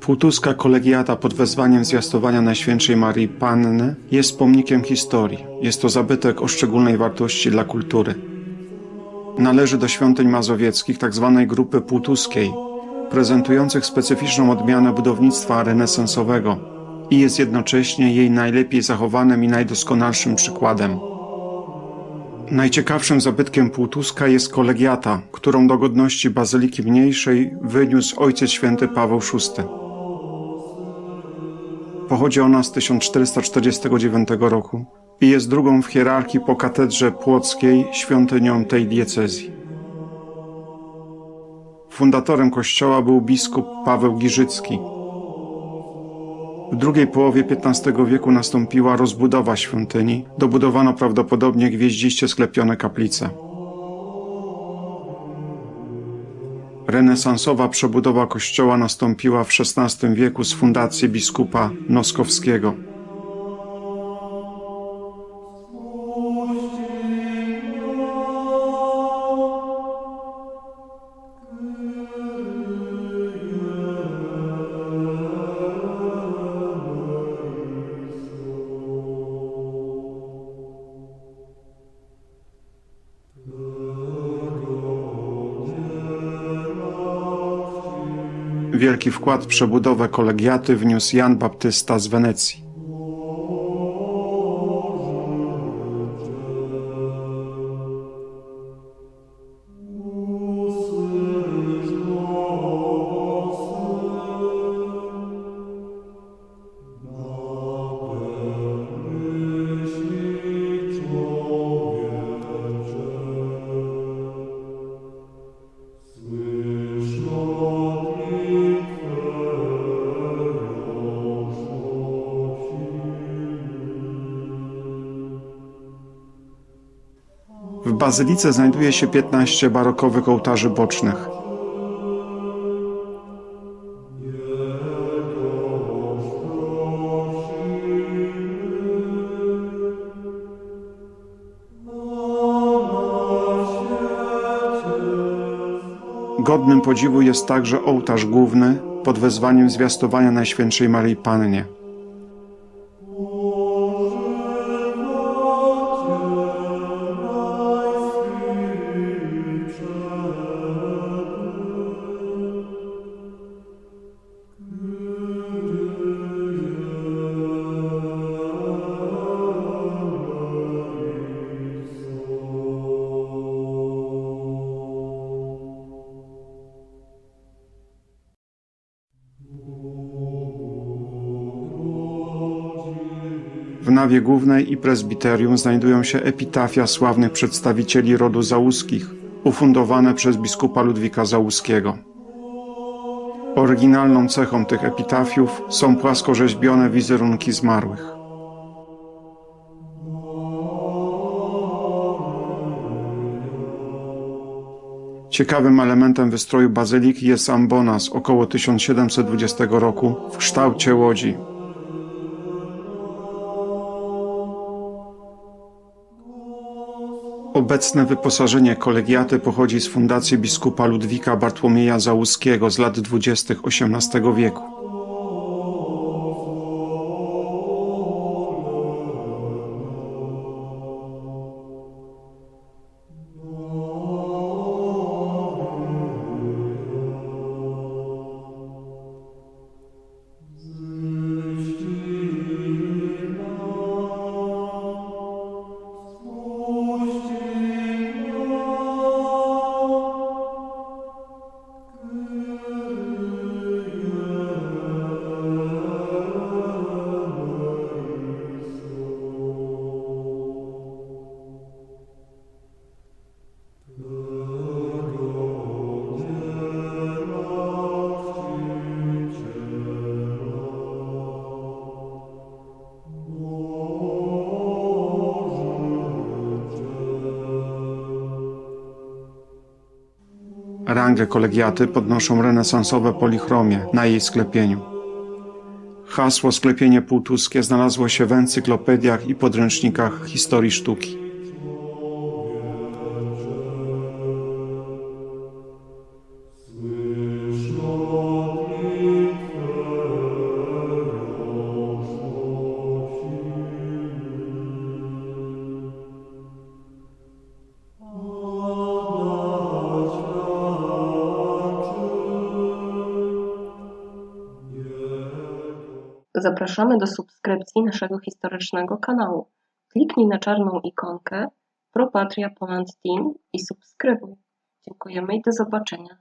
Półtuska kolegiata pod wezwaniem zwiastowania Najświętszej Marii Panny jest pomnikiem historii. Jest to zabytek o szczególnej wartości dla kultury. Należy do świątyń mazowieckich tzw. grupy półtuskiej, prezentujących specyficzną odmianę budownictwa renesansowego i jest jednocześnie jej najlepiej zachowanym i najdoskonalszym przykładem. Najciekawszym zabytkiem Półtuska jest kolegiata, którą do godności bazyliki mniejszej wyniósł ojciec święty Paweł VI. Pochodzi ona z 1449 roku i jest drugą w hierarchii po katedrze płockiej świątynią tej diecezji. Fundatorem kościoła był biskup Paweł Giżycki. W drugiej połowie XV wieku nastąpiła rozbudowa świątyni. Dobudowano prawdopodobnie gwieździście sklepione kaplice. Renesansowa przebudowa kościoła nastąpiła w XVI wieku z fundacji biskupa Noskowskiego. Wielki wkład w przebudowę kolegiaty wniósł Jan Baptysta z Wenecji. Bazylice znajduje się 15 barokowych ołtarzy bocznych. Godnym podziwu jest także ołtarz główny pod wezwaniem zwiastowania Najświętszej Maryi Pannie. W nawie głównej i prezbiterium znajdują się epitafia sławnych przedstawicieli rodu Załuskich, ufundowane przez biskupa Ludwika Załuskiego. Oryginalną cechą tych epitafiów są płaskorzeźbione wizerunki zmarłych. Ciekawym elementem wystroju bazyliki jest ambona z około 1720 roku w kształcie łodzi. Obecne wyposażenie kolegiaty pochodzi z fundacji biskupa Ludwika Bartłomieja Załuskiego z lat 20. XVIII wieku. Rangę kolegiaty podnoszą renesansowe polichromie na jej sklepieniu. Hasło sklepienie półtuskie znalazło się w encyklopediach i podręcznikach historii sztuki. Zapraszamy do subskrypcji naszego historycznego kanału. Kliknij na czarną ikonkę Pro Patria Poland Team i subskrybuj. Dziękujemy i do zobaczenia.